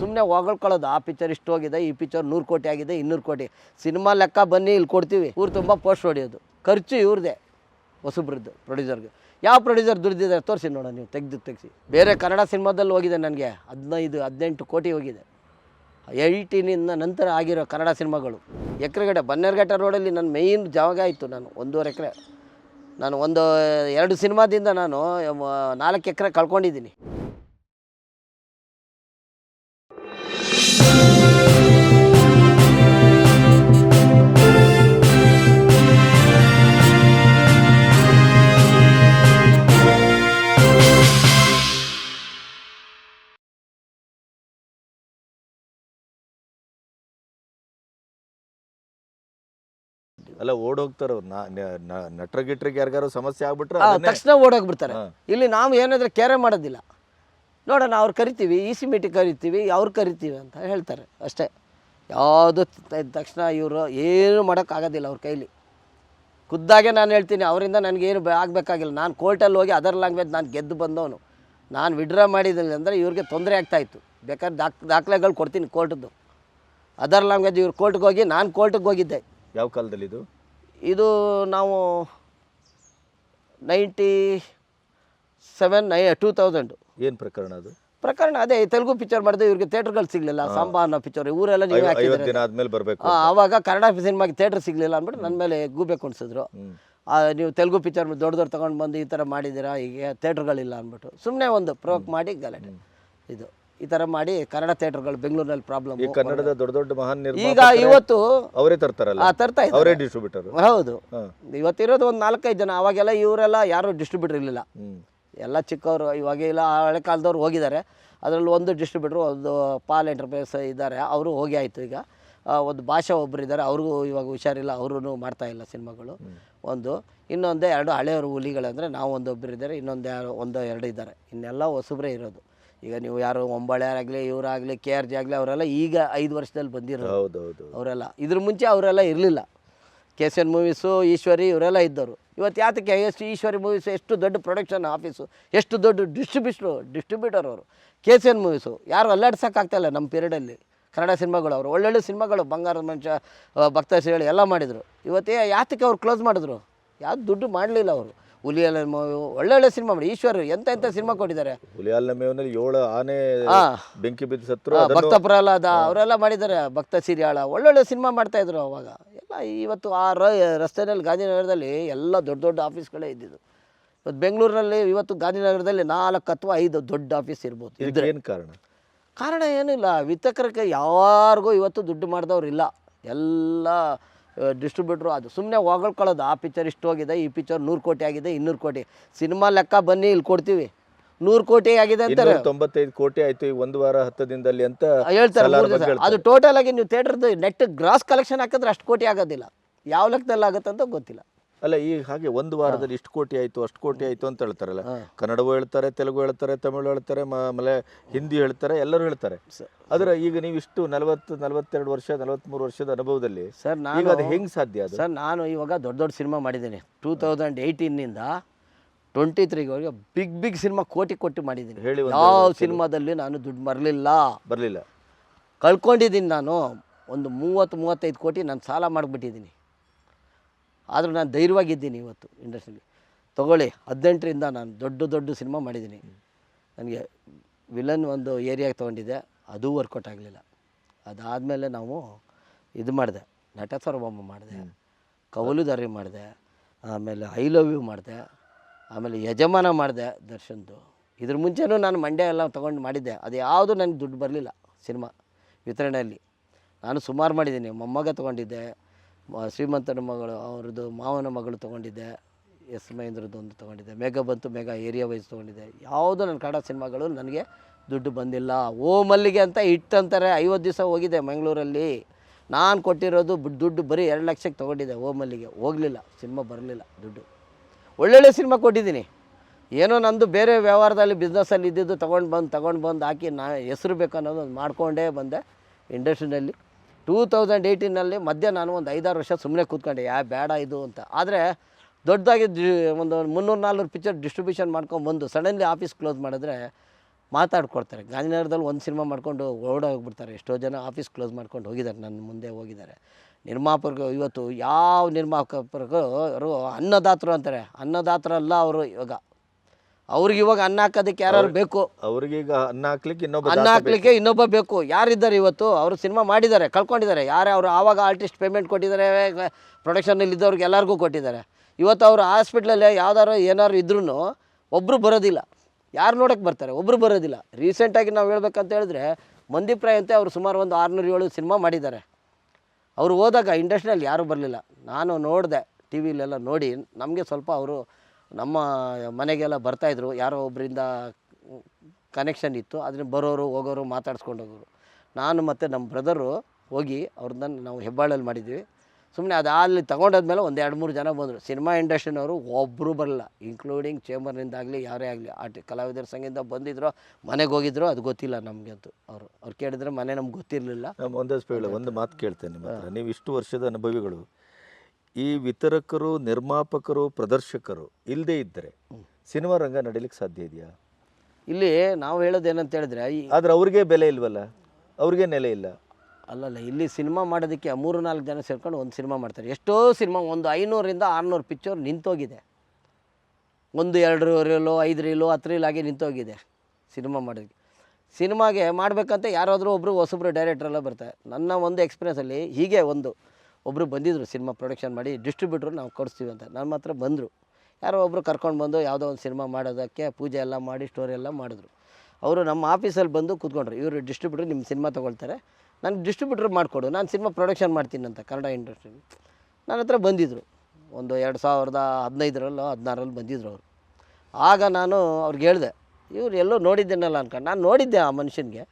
ಸುಮ್ಮನೆ ಹೊಗಳ್ಕೊಳ್ಳೋದು ಆ ಪಿಕ್ಚರ್ ಇಷ್ಟು ಹೋಗಿದೆ, ಈ ಪಿಕ್ಚರ್ ನೂರು ಕೋಟಿ ಆಗಿದೆ, ಇನ್ನೂರು ಕೋಟಿ. ಸಿನಿಮಾ ಲೆಕ್ಕ ಬನ್ನಿ ಇಲ್ಲಿ ಕೊಡ್ತೀವಿ. ಊರು ತುಂಬ ಪೋಸ್ಟ್ ಹೊಡೆಯೋದು. ಖರ್ಚು ಇವ್ರದ್ದೇ ಹೊಸಬ್ರದ್ದು ಪ್ರೊಡ್ಯೂಸರ್ಗೆ ಯಾವ ಪ್ರೊಡ್ಯೂಸರ್ ದುಡ್ದಿದ್ದಾರೆ ತೋರಿಸಿ ನೋಡೋಣ ನೀವು, ತೆಗೆದು ತೆಗಿಸಿ. ಬೇರೆ ಕನ್ನಡ ಸಿನಿಮಾದಲ್ಲಿ ಹೋಗಿದೆ ನನಗೆ, ಹದಿನೈದು, ಹದಿನೆಂಟು ಕೋಟಿ ಹೋಗಿದೆ. ಏಯ್ಟೀನಿಂದ ನಂತರ ಆಗಿರೋ ಕನ್ನಡ ಸಿನಿಮಾಗಳು. ಎಕರೆಗಡೆ, ಬನ್ನೇರುಘಟ್ಟ ರೋಡಲ್ಲಿ ನನ್ನ ಮೇಯ್ನ್ ಜಾಗ ಆಯಿತು ನಾನು, ಒಂದೂವರೆ ಎಕರೆ. ನಾನು ಒಂದು, ಎರಡು ಸಿನಿಮಾದಿಂದ ನಾನು ನಾಲ್ಕು ಎಕರೆ ಕಳ್ಕೊಂಡಿದ್ದೀನಿ. ಅಲ್ಲ ಓಡೋಗ್ತಾರ ನಟರ ಗಿಟ್ರಿಗೆ ಯಾರಿಗಾರು ಸಮಸ್ಯೆ ಆಗ್ಬಿಟ್ರೆ ತಕ್ಷಣ ಓಡೋಗ್ಬಿಡ್ತಾರೆ. ಇಲ್ಲಿ ನಾವು ಏನಾದ್ರೆ ಕೇರೆ ಮಾಡೋದಿಲ್ಲ. ನೋಡೋಣ ಅವ್ರು ಕರಿತೀವಿ ಇ ಸಿ ಮೀಟಿಗೆ ಕರಿತೀವಿ ಅವ್ರು ಕರಿತೀವಿ ಅಂತ ಹೇಳ್ತಾರೆ ಅಷ್ಟೇ. ಯಾವುದು ತಕ್ಷಣ ಇವರು ಏನು ಮಾಡೋಕ್ಕಾಗೋದಿಲ್ಲ ಅವ್ರ ಕೈಲಿ. ಖುದ್ದಾಗೆ ನಾನು ಹೇಳ್ತೀನಿ ಅವರಿಂದ ನನಗೇನು ಆಗಬೇಕಾಗಿಲ್ಲ. ನಾನು ಕೋರ್ಟಲ್ಲಿ ಹೋಗಿ ಅದರ್ ಲ್ಯಾಂಗ್ವೇಜ್ ನಾನು ಗೆದ್ದು ಬಂದವನು. ನಾನು ವಿಡ್ರಾ ಮಾಡಿದ್ದೀನಿ ಅಂದರೆ ಇವ್ರಿಗೆ ತೊಂದರೆ ಆಗ್ತಾಯಿತ್ತು ಬೇಕಾದ್ರೆ ದಾಖ್ ದಾಖಲೆಗಳು ಕೊಡ್ತೀನಿ ಕೋರ್ಟದ್ದು ಅದರ್ ಲ್ಯಾಂಗ್ವೇಜ್ ಇವ್ರು ಕೋರ್ಟ್ಗೆ ಹೋಗಿ ನಾನು ಕೋರ್ಟಿಗೆ ಹೋಗಿದ್ದೆ. ಯಾವ ಕಾಲದಲ್ಲಿ ಇದು? ಇದು ನಾವು ninety seven nine two thousand. ಏನು ಪ್ರಕರಣ ಅದು? ಪ್ರಕರಣ ಅದೇ ತೆಲುಗು ಪಿಕ್ಚರ್ ಮಾಡಿದ್ರೆ ಇವ್ರಿಗೆ ಥಿಯೇಟರ್ಗಳು ಸಿಗಲಿಲ್ಲ. ಸಾಂಬಾ ಅನ್ನೋ ಪಿಕ್ಚರ್ ಊರೆಲ್ಲ ನೀವು ಐವ- ಐವತ್ತು ದಿನ ಆದ್ಮೇಲೆ ಬರ್ಬೇಕು ಆವಾಗ ಕನ್ನಡ ಸಿನಿಮಾಗೆ ಥಿಯೇಟರ್ ಸಿಗಲಿಲ್ಲ ಅಂದ್ಬಿಟ್ಟು ನನ್ನ ಮೇಲೆ ಗೂಬೆ ಕುಣಿಸಿದ್ರು ನೀವು ತೆಲುಗು ಪಿಕ್ಚರ್ ದೊಡ್ಡ ದೊಡ್ಡ ತೊಗೊಂಡು ಬಂದು ಈ ಥರ ಮಾಡಿದ್ದೀರಾ ಈಗ ಥಿಯೇಟರ್ಗಳಿಲ್ಲ ಅಂದ್ಬಿಟ್ಟು ಸುಮ್ಮನೆ ಒಂದು ಪ್ರೋಕ್ ಮಾಡಿ ಗಲಾಟೆ. ಇದು. ಈ ತರ ಮಾಡಿ ಕನ್ನಡ ಥಿಯೇಟರ್ಗಳು ಬೆಂಗಳೂರಿನಲ್ಲಿ ಪ್ರಾಬ್ಲಮ್ ಈ ಕನ್ನಡದ ದೊಡ್ಡ ದೊಡ್ಡ ಮಹಾನ್ ಈಗ ಇವತ್ತು ಅವರೇ ತರ್ತಾರಲ್ಲ? ತರ್ತಾ ಇದ್ದಾರೆ. ಅವರೇ ಡಿಸ್ಟ್ರಿಬ್ಯೂಟರ್ ಹೌದು. ಇವತ್ತಿರೋದು ಒಂದು ನಾಲ್ಕೈದು ಜನ ಅವಾಗೆಲ್ಲ ಇವರೆಲ್ಲ ಯಾರು ಡಿಸ್ಟ್ರಿಬ್ಯೂಟರ್ ಇರಲಿಲ್ಲ. ಎಲ್ಲ ಚಿಕ್ಕವರು ಇವಾಗ ಇಲ್ಲ ಹಳೆ ಕಾಲದವ್ರು ಹೋಗಿದ್ದಾರೆ. ಅದರಲ್ಲಿ ಒಂದು ಡಿಸ್ಟ್ರಿಬ್ಯೂಟ್ರು ಒಂದು ಪಾಲ್ ಎಂಟರ್ಪ್ರೈಸ್ ಇದ್ದಾರೆ. ಅವರು ಹೋಗಿ ಆಯಿತು ಈಗ. ಒಂದು ಭಾಷಾ ಒಬ್ಬರು ಇದ್ದಾರೆ. ಅವ್ರಿಗೂ ಇವಾಗ ಹುಷಾರಿಲ್ಲ. ಅವರು ಮಾಡ್ತಾ ಇಲ್ಲ ಸಿನಿಮಾಗಳು. ಒಂದು ಇನ್ನೊಂದು ಎರಡು ಹಳೆಯವರು ಹುಲಿಗಳಂದರೆ ನಾವು ಒಂದು ಒಬ್ಬರು ಇದ್ದಾರೆ. ಇನ್ನೊಂದು ಒಂದು ಎರಡು ಇದ್ದಾರೆ. ಇನ್ನೆಲ್ಲ ಹೊಸಬ್ರೇ ಇರೋದು. ಈಗ ನೀವು ಯಾರು ಒಂಬಳೆ ಆಗಲಿ ಇವರಾಗಲಿ ಕೆ ಆರ್ ಜಿ ಆಗಲಿ ಅವರೆಲ್ಲ ಈಗ ಐದು ವರ್ಷದಲ್ಲಿ ಬಂದಿರೋದು ಹೌದೌದು. ಅವರೆಲ್ಲ. ಇದ್ರ ಮುಂಚೆ ಅವರೆಲ್ಲ ಇರಲಿಲ್ಲ. K C N movies Eshwari ಇವರೆಲ್ಲ ಇದ್ದರು ಇವತ್ತು ಯಾತಕ್ಕೆ ಎಷ್ಟು ಈಶ್ವರಿ ಮೂವೀಸು ಎಷ್ಟು ದೊಡ್ಡ ಪ್ರೊಡಕ್ಷನ್ ಆಫೀಸು ಎಷ್ಟು ದೊಡ್ಡ ಡಿಸ್ಟ್ರಿಬ್ಯೂಟ್ರು ಡಿಸ್ಟ್ರಿಬ್ಯೂಟರ್ ಅವರು. ಕೆ ಸಿ ಎನ್ ಮೂವೀಸು ಯಾರು ಅಲ್ಲಾಡ್ಸೋಕ್ಕಾಗ್ತಾಯಿಲ್ಲ ನಮ್ಮ ಪೀರಿಯಡಲ್ಲಿ ಕನ್ನಡ ಸಿನಿಮಾಗಳು ಅವರು. ಒಳ್ಳೊಳ್ಳೆ ಸಿನಿಮಾಗಳು ಬಂಗಾರದ ಮನುಷ್ಯ ಭಕ್ತ ಹೇಳಿ ಎಲ್ಲ ಮಾಡಿದರು. ಇವತ್ತೇ ಯಾತಕ್ಕೆ ಅವ್ರು ಕ್ಲೋಸ್ ಮಾಡಿದ್ರು? ಯಾವ್ದು ದುಡ್ಡು ಮಾಡಲಿಲ್ಲ ಅವರು. ಹುಲಿಯಲ್ಲ ಮೂವಿ ಒಳ್ಳೊಳ್ಳೆ ಸಿನಿಮಾ ಮಾಡಿ. ಈಶ್ವರ್ ಎಂತ ಎಂತ ಸಿನಿಮಾ ಕೊಟ್ಟಿದ್ದಾರೆ? ಹುಲಿಯಾಲ ಮೇವನಲ್ಲಿ ಏಳು ಆನೆ ಬೆಂಕಿ ಬಿದ್ದ ಸತ್ರ ಆ, ಭಕ್ತ ಪ್ರಹ್ಲಾದ ಅವರೆಲ್ಲ ಮಾಡಿದ್ದಾರೆ ಭಕ್ತ ಸಿರಿಯಾಳ. ಒಳ್ಳೊಳ್ಳೆ ಸಿನಿಮಾ ಮಾಡ್ತಾ ಇದ್ರು ಅವಾಗ. ಎಲ್ಲ ಇವತ್ತು ಆ ರಸ್ತೆಯಲ್ಲಿ ಗಾಂಧಿನಗರದಲ್ಲಿ ಎಲ್ಲ ದೊಡ್ಡ ದೊಡ್ಡ ಆಫೀಸ್ಗಳೇ ಇದ್ದಿದ್ದು. ಇವತ್ತು ಬೆಂಗಳೂರಿನಲ್ಲಿ ಇವತ್ತು ಗಾಂಧಿನಗರದಲ್ಲಿ ನಾಲ್ಕು ಅಥವಾ ಐದು ದೊಡ್ಡ ಆಫೀಸ್ ಇರ್ಬೋದು. ಇದಕ್ಕೆ ಏನು ಕಾರಣ? ಕಾರಣ ಏನಿಲ್ಲ ವಿತಕರಕ್ಕೆ ಯಾರಿಗೂ ಇವತ್ತು ದುಡ್ಡು ಮಾಡಿದವ್ರು ಇಲ್ಲ ಎಲ್ಲ ಡಿಸ್ಟ್ರಿಬ್ಯೂಟ್ರು ಅದು ಸುಮ್ಮನೆ ಹೊಗಳ್ಕೊಳ್ಳೋದು ಆ ಪಿಕ್ಚರ್ ಇಷ್ಟು ಹೋಗಿದೆ ಈ ಪಿಕ್ಚರ್ ನೂರು ಕೋಟಿ ಆಗಿದೆ ಇನ್ನೂರು ಕೋಟಿ. ಸಿನಿಮಾ ಲೆಕ್ಕ ಬನ್ನಿ ಇಲ್ಲಿ ಕೊಡ್ತೀವಿ. ನೂರು ಕೋಟಿ ಆಗಿದೆ ಅಂತಾರೆ. ಇನ್ನೂರ ತೊಂಬತ್ತೈದು ಕೋಟಿ ಆಯ್ತು ಈ ಒಂದು ವಾರ ಹತ್ತು ದಿನದಲ್ಲಿ ಅಂತ ಹೇಳ್ತಾರೆ. ಅದು ಟೋಟಲ್ ಆಗಿ ನೀವು ಥಿಯೇಟರ್ದು ನೆಟ್ ಗ್ರಾಸ್ ಕಲೆಕ್ಷನ್ ಹಾಕಿದ್ರೆ ಅಷ್ಟು ಕೋಟಿ ಆಗೋದಿಲ್ಲ. ಯಾವ ಲೆಕ್ಕದಲ್ಲಿ ಆಗುತ್ತೆ ಅಂತ ಗೊತ್ತಿಲ್ಲ. ಅಲ್ಲ ಈಗ ಹಾಗೆ ಒಂದು ವಾರದಲ್ಲಿ ಇಷ್ಟು ಕೋಟಿ ಆಯ್ತು ಅಷ್ಟು ಕೋಟಿ ಆಯ್ತು ಅಂತ ಹೇಳ್ತಾರಲ್ಲ. ಕನ್ನಡವೂ ಹೇಳ್ತಾರೆ ತೆಲುಗು ಹೇಳ್ತಾರೆ ತಮಿಳು ಹೇಳ್ತಾರೆ ಮಲೆ ಆಮೇಲೆ ಹಿಂದಿ ಹೇಳ್ತಾರೆ ಎಲ್ಲರೂ ಹೇಳ್ತಾರೆ. ಆದ್ರೆ ಈಗ ನೀವು ಇಷ್ಟು ನಲವತ್ತು ನಲವತ್ತೆರಡು ವರ್ಷ ನಲವತ್ಮೂರು ವರ್ಷದ ಅನುಭವದಲ್ಲಿ ಸರ್ ಈಗ ನಾನು ಅದು ಹೆಂಗೆ ಸಾಧ್ಯ ಅದು? ಸರ್ ನಾನು ಇವಾಗ ದೊಡ್ಡ ದೊಡ್ಡ ಸಿನಿಮಾ ಮಾಡಿದ್ದೀನಿ. ಟೂ ತೌಸಂಡ್ ಏಯ್ಟೀನಿಂದ ಟ್ವೆಂಟಿ ತ್ರೀವರೆಗೆ ಬಿಗ್ ಬಿಗ್ ಸಿನಿಮಾ ಕೋಟಿ ಕೊಟ್ಟು ಮಾಡಿದ್ದೀನಿ. ಹೇಳಿ ಒಂದು ಯಾವ ಸಿನಿಮಾದಲ್ಲಿ ನಾನು ದುಡ್ಡು ಮರಲಿಲ್ಲ ಬರಲಿಲ್ಲ. ಕಳ್ಕೊಂಡಿದ್ದೀನಿ ನಾನು ಒಂದು ಮೂವತ್ತು ಮೂವತ್ತೈದು ಕೋಟಿ ನಾನು ಸಾಲ ಮಾಡಿಬಿಟ್ಟಿದ್ದೀನಿ. ಆದರೂ ನಾನು ಧೈರ್ಯವಾಗಿದ್ದೀನಿ ಇವತ್ತು ಇಂಡಸ್ಟ್ರಿಲಿ. ತೊಗೊಳ್ಳಿ ಹದಿನೆಂಟರಿಂದ ನಾನು ದೊಡ್ಡ ದೊಡ್ಡ ಸಿನಿಮಾ ಮಾಡಿದ್ದೀನಿ. ನನಗೆ ವಿಲನ್ ಒಂದು ಏರಿಯಾಗೆ ತೊಗೊಂಡಿದ್ದೆ ಅದು ವರ್ಕೌಟ್ ಆಗಲಿಲ್ಲ. ಅದಾದಮೇಲೆ ನಾವು ಇದು ಮಾಡಿದೆ ನಟ ಸರ್ವಮ್ಮ ಮಾಡಿದೆ ಕವಲುದಾರಿ ಮಾಡಿದೆ ಆಮೇಲೆ ಐ ಲವ್ ಯು ಮಾಡಿದೆ ಆಮೇಲೆ ಯಜಮಾನ ಮಾಡಿದೆ ದರ್ಶನ್ದು. ಇದ್ರ ಮುಂಚೆನೂ ನಾನು ಮಂಡ್ಯ ಎಲ್ಲ ತೊಗೊಂಡು ಮಾಡಿದ್ದೆ ಅದು ಯಾವುದು ನನಗೆ ದುಡ್ಡು ಬರಲಿಲ್ಲ ಸಿನಿಮಾ ವಿತರಣೆಯಲ್ಲಿ. ನಾನು ಸುಮಾರು ಮಾಡಿದ್ದೀನಿ ಮೊಮ್ಮಗ ತೊಗೊಂಡಿದ್ದೆ ಶ್ರೀಮಂತನ ಮಗಳು, ಅವ್ರದ್ದು ಮಾವನ ಮಗಳು ತೊಗೊಂಡಿದ್ದೆ. ಎಸ್ ಮಹೇಂದ್ರದ್ದು ಒಂದು ತೊಗೊಂಡಿದ್ದೆ. ಮೇಘ ಬಂತು ಮೇಘ ಏರಿಯಾ ವೈಸ್ ತೊಗೊಂಡಿದ್ದೆ. ಯಾವುದೂ ನನ್ನ ಕನ್ನಡ ಸಿನಿಮಾಗಳು ನನಗೆ ದುಡ್ಡು ಬಂದಿಲ್ಲ. ಓ ಮಲ್ಲಿಗೆ ಅಂತ ಇಟ್ಟು ಅಂತಾರೆ ಐವತ್ತು ದಿವಸ ಹೋಗಿದೆ ಮಂಗಳೂರಲ್ಲಿ. ನಾನು ಕೊಟ್ಟಿರೋದು ದುಡ್ಡು ಬರೀ ಎರಡು ಲಕ್ಷಕ್ಕೆ ತೊಗೊಂಡಿದ್ದೆ ಓ ಮಲ್ಲಿಗೆ. ಹೋಗಲಿಲ್ಲ, ಸಿನಿಮಾ ಬರಲಿಲ್ಲ ದುಡ್ಡು. ಒಳ್ಳೊಳ್ಳೆ ಸಿನಿಮಾ ಕೊಟ್ಟಿದ್ದೀನಿ. ಏನೋ ನಂದು ಬೇರೆ ವ್ಯವಹಾರದಲ್ಲಿ ಬಿಸ್ನೆಸ್ಸಲ್ಲಿ ಇದ್ದಿದ್ದು ತೊಗೊಂಡು ಬಂದು ತೊಗೊಂಡು ಬಂದು ಹಾಕಿ ನಾ ಹೆಸರು ಬೇಕು ಅನ್ನೋದು ಮಾಡ್ಕೊಂಡೇ ಬಂದೆ. ಇಂಡಸ್ಟ್ರಿನಲ್ಲಿ ಟೂ ತೌಸಂಡ್ ಏಯ್ಟೀನಲ್ಲಿ ಮಧ್ಯೆ ನಾನು ಒಂದು ಐದಾರು ವರ್ಷ ಸುಮ್ಮನೆ ಕೂತ್ಕೊಂಡೆ, ಯಾ ಬೇಡ ಇದು ಅಂತ. ಆದರೆ ದೊಡ್ಡದಾಗಿ ಒಂದು ಮುನ್ನೂರು ನಾಲ್ನೂರು ಪಿಕ್ಚರ್ ಡಿಸ್ಟ್ರಿಬ್ಯೂಷನ್ ಮಾಡ್ಕೊಂಬಂದು ಸಡನ್ಲಿ ಆಫೀಸ್ ಕ್ಲೋಸ್ ಮಾಡಿದ್ರೆ ಮಾತಾಡ್ಕೊಡ್ತಾರೆ ಗಾಂಧಿನಗರದಲ್ಲಿ ಒಂದು ಸಿನಿಮಾ ಮಾಡ್ಕೊಂಡು ಓಡೋಗ್ಬಿಡ್ತಾರೆ ಎಷ್ಟೋ ಜನ ಆಫೀಸ್ ಕ್ಲೋಸ್ ಮಾಡ್ಕೊಂಡು ಹೋಗಿದ್ದಾರೆ ನನ್ನ ಮುಂದೆ ಹೋಗಿದ್ದಾರೆ. ನಿರ್ಮಾಪಕರು ಇವತ್ತು ಯಾವ ನಿರ್ಮಾಪಕರು ಅನ್ನದಾತರು ಅಂತಾರೆ. ಅನ್ನದಾತರಲ್ಲ ಅವರು ಇವಾಗ. ಅವ್ರಿಗೆ ಇವಾಗ ಅನ್ನ ಹಾಕೋದಕ್ಕೆ ಯಾರು ಬೇಕು? ಅವ್ರಿಗೀಗ ಅನ್ನ ಹಾಕ್ಲಿಕ್ಕೆ ಇನ್ನೊಬ್ಬ ಅನ್ನ. ಹಾಕ್ಲಿಕ್ಕೆ ಇನ್ನೊಬ್ಬ ಬೇಕು. ಯಾರಿದ್ದಾರೆ ಇವತ್ತು? ಅವರು ಸಿನಿಮಾ ಮಾಡಿದ್ದಾರೆ ಕಳ್ಕೊಂಡಿದ್ದಾರೆ. ಯಾರೇ ಅವರು ಆವಾಗ ಆರ್ಟಿಸ್ಟ್ ಪೇಮೆಂಟ್ ಕೊಟ್ಟಿದ್ದಾರೆ ಪ್ರೊಡಕ್ಷನಲ್ಲಿ ಇದ್ದವ್ರಿಗೆ ಎಲ್ಲರಿಗೂ ಕೊಟ್ಟಿದ್ದಾರೆ. ಇವತ್ತು ಅವರು ಹಾಸ್ಪಿಟ್ಲಲ್ಲಿ ಯಾವ್ದಾರು ಏನಾದ್ರು ಇದ್ರೂ ಒಬ್ಬರು ಬರೋದಿಲ್ಲ. ಯಾರು ನೋಡೋಕ್ಕೆ ಬರ್ತಾರೆ? ಒಬ್ಬರು ಬರೋದಿಲ್ಲ. ರೀಸೆಂಟಾಗಿ ನಾವು ಹೇಳ್ಬೇಕಂತ ಹೇಳಿದ್ರೆ ಮಂದಿಪ್ರಾಯ ಅಂತ ಅವರು ಸುಮಾರು ಒಂದು ಆರುನೂರು ಏಳು ಸಿನಿಮಾ ಮಾಡಿದ್ದಾರೆ. ಅವರು ಹೋದಾಗ ಇಂಡಸ್ಟ್ರಿಯಲ್ಲಿ ಯಾರೂ ಬರಲಿಲ್ಲ. ನಾನು ನೋಡಿದೆ ಟಿ ವಿಲೆಲ್ಲ ನೋಡಿ ನಮಗೆ ಸ್ವಲ್ಪ ಅವರು ನಮ್ಮ ಮನೆಗೆಲ್ಲ ಬರ್ತಾಯಿದ್ರು ಯಾರೋ ಒಬ್ಬರಿಂದ ಕನೆಕ್ಷನ್ ಇತ್ತು. ಅದನ್ನ ಬರೋರು ಹೋಗೋರು ಮಾತಾಡ್ಸ್ಕೊಂಡು ಹೋಗೋರು. ನಾನು ಮತ್ತು ನಮ್ಮ ಬ್ರದರು ಹೋಗಿ ಅವ್ರನ್ನ ನಾವು ಹೆಬ್ಬಾಳಲ್ಲಿ ಮಾಡಿದ್ವಿ. ಸುಮ್ಮನೆ ಅದು ಅಲ್ಲಿ ತೊಗೊಂಡಾದ್ಮೇಲೆ ಒಂದು ಎರಡು ಮೂರು ಜನ ಬಂದರು. ಸಿನಿಮಾ ಇಂಡಸ್ಟ್ರಿನವರು ಒಬ್ಬರು ಬರಲ್ಲ. ಇನ್ಕ್ಲೂಡಿಂಗ್ ಚೇಂಬರ್ನಿಂದಾಗಲಿ ಯಾರೇ ಆಗಲಿ ಆರ್ಟಿ ಕಲಾವಿದರ ಸಂಘದಿಂದ ಬಂದಿದ್ರು ಮನೆಗೆ ಹೋಗಿದ್ರು ಅದು ಗೊತ್ತಿಲ್ಲ ನಮಗೆ ಅಂತ ಅವರು ಅವ್ರು ಕೇಳಿದ್ರೆ ಮನೆ ನಮ್ಗೆ ಗೊತ್ತಿರಲಿಲ್ಲ. ಒಂದು ಒಂದು ಮಾತು ಕೇಳ್ತೇನೆ ನೀವು ಇಷ್ಟು ವರ್ಷದ ಅನುಭವಿಗಳು ಈ ವಿತರಕರು ನಿರ್ಮಾಪಕರು ಪ್ರದರ್ಶಕರು ಇಲ್ಲದೇ ಇದ್ದರೆ ಸಿನಿಮಾ ರಂಗ ನಡೀಲಿಕ್ಕೆ ಸಾಧ್ಯ ಇದೆಯಾ? ಇಲ್ಲಿ ನಾವು ಹೇಳೋದು ಏನಂತ ಹೇಳಿದ್ರೆ ಈ ಆದ್ರೆ ಅವ್ರಿಗೆ ಬೆಲೆ ಇಲ್ವಲ್ಲ? ಅವ್ರಿಗೆ ನೆಲೆ ಇಲ್ಲ. ಅಲ್ಲಲ್ಲ ಇಲ್ಲಿ ಸಿನಿಮಾ ಮಾಡೋದಕ್ಕೆ ಮೂರು ನಾಲ್ಕು ಜನ ಸೇರ್ಕೊಂಡು ಒಂದು ಸಿನಿಮಾ ಮಾಡ್ತಾರೆ. ಎಷ್ಟೋ ಸಿನಿಮಾ ಒಂದು ಐನೂರಿಂದ ಆರುನೂರು ಪಿಕ್ಚರ್ ನಿಂತೋಗಿದೆ. ಒಂದು ಎರಡು ರೀಲೋ ಐದು ರೀಲೋ ಹತ್ತು ರೀಲ್ ಆಗಿ ನಿಂತೋಗಿದೆ ಸಿನಿಮಾ ಮಾಡೋದಕ್ಕೆ. ಸಿನಿಮಾಗೆ ಮಾಡಬೇಕಂತ ಯಾರಾದರೂ ಒಬ್ಬರು ಹೊಸಬ್ರು ಡೈರೆಕ್ಟ್ರೆಲ್ಲ ಬರ್ತಾರೆ. ನನ್ನ ಒಂದು ಎಕ್ಸ್ಪೀರಿಯನ್ಸಲ್ಲಿ ಹೀಗೆ ಒಂದು ಒಬ್ಬರು ಬಂದಿದ್ದರು ಸಿನಿಮಾ ಪ್ರೊಡಕ್ಷನ್ ಮಾಡಿ ಡಿಸ್ಟ್ರಿಬ್ಯೂಟ್ರು ನಾವು ಕೊಡಿಸ್ತೀವಿ ಅಂತ. ನಮ್ಮ ಹತ್ರ ಬಂದರು. ಯಾರೋ ಒಬ್ಬರು ಕರ್ಕೊಂಡು ಬಂದು ಯಾವುದೋ ಒಂದು ಸಿನಿಮಾ ಮಾಡೋದಕ್ಕೆ ಪೂಜೆ ಎಲ್ಲ ಮಾಡಿ ಸ್ಟೋರಿ ಎಲ್ಲ ಮಾಡಿದ್ರು. ಅವರು ನಮ್ಮ ಆಫೀಸಲ್ಲಿ ಬಂದು ಕೂತ್ಕೊಂಡ್ರು. ಇವರು ಡಿಸ್ಟ್ರಿಬ್ಯೂಟ್ರು ನಿಮ್ಮ ಸಿನಿಮಾ ತೊಗೊಳ್ತಾರೆ. ನಾನು ಡಿಸ್ಟ್ರಿಬ್ಯೂಟ್ರ್ ಮಾಡಿಕೊಡು. ನಾನು ಸಿನಿಮಾ ಪ್ರೊಡಕ್ಷನ್ ಮಾಡ್ತೀನಿ ಅಂತ ಕನ್ನಡ ಇಂಡಸ್ಟ್ರಿ ನನ್ನ ಹತ್ರ ಬಂದಿದ್ದರು ಒಂದು ಎರಡು ಸಾವಿರದ ಹದಿನೈದರಲ್ಲೋ ಹದಿನಾರಲ್ಲಿ ಬಂದಿದ್ದರು ಅವರು. ಆಗ ನಾನು ಅವ್ರಿಗೆ ಹೇಳಿದೆ, ಇವ್ರು ಎಲ್ಲೋ ನೋಡಿದ್ದೇನಲ್ಲ ಅನ್ಕೊಂಡು ನಾನು ನೋಡಿದ್ದೆ ಆ ಮನುಷ್ಯನಿಗೆ.